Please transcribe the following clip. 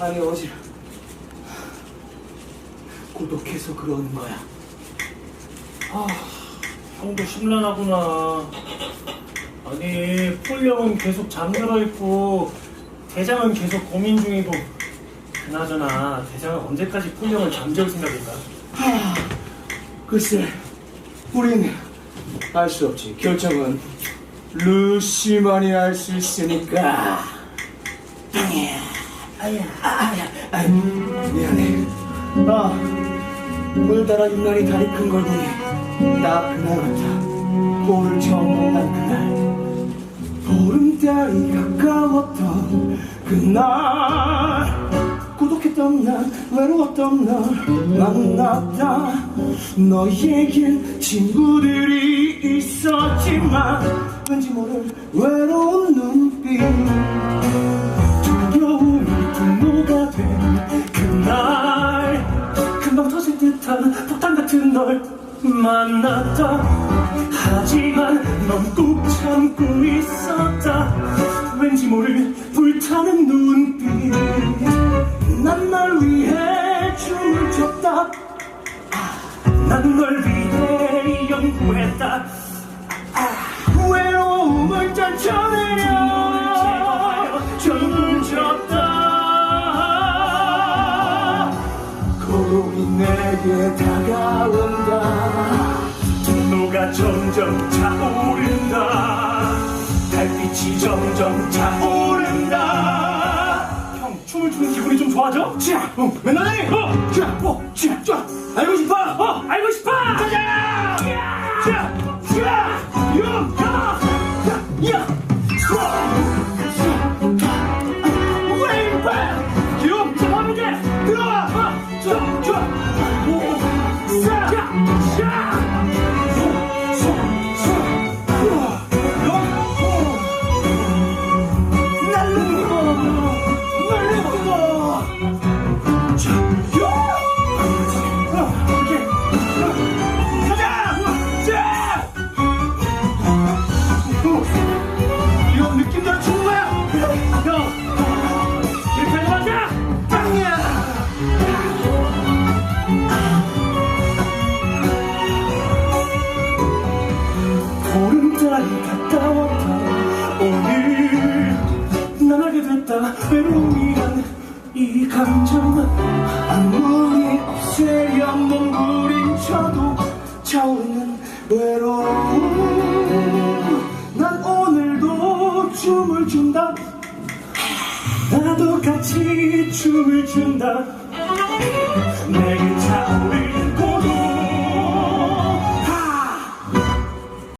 아니 어지러. 고독해서 그러는 거야. 아, 형도 심란하구나. 아니, 폴령은 계속 잠들어 있고, 대장은 계속 고민 중이고, 그나저나, 대장은 언제까지 폴령을 잠재울 생각인가? 글쎄 우린 알 수 없지. 결정은 루시만이 알 수 있으니까 아야 아야. 아야 미안해. 아 오늘따라 유난히 다리 큰 걸 보니 나 그날 같아. 볼을 처음 만난 그날. 보름달이 가까웠던 그날. 고독했던 날 외로웠던 날 만났다. 너에겐 친구들이 있었지만 왠지 모를 외로운 눈빛 널 만났다. 하지만 넌 꾹 참고 있었다. 왠지 모를 불타는 눈빛. 난 널 위해 춤을 췄다 난 널 위해 연구했다. 내게 다가온다 분노가 점점 차오른다. 달빛이 점점 차오른다. 형, 춤을 추는 기분이 좀 좋아져? 자, 어, 맨날에 어! 자, 어, 자, 자, 알고 싶어 어! 알고 싶어! 가자! 자, 자, 야, 야, 야, 왼 보름달이 가까웠다. 오늘 난 알게 됐다. 외로움이란 이 감정 아무리 없애려 몸부림쳐도 차오르는 외로움. 난 오늘도 춤을 춘다. 나도 같이 춤을 춘다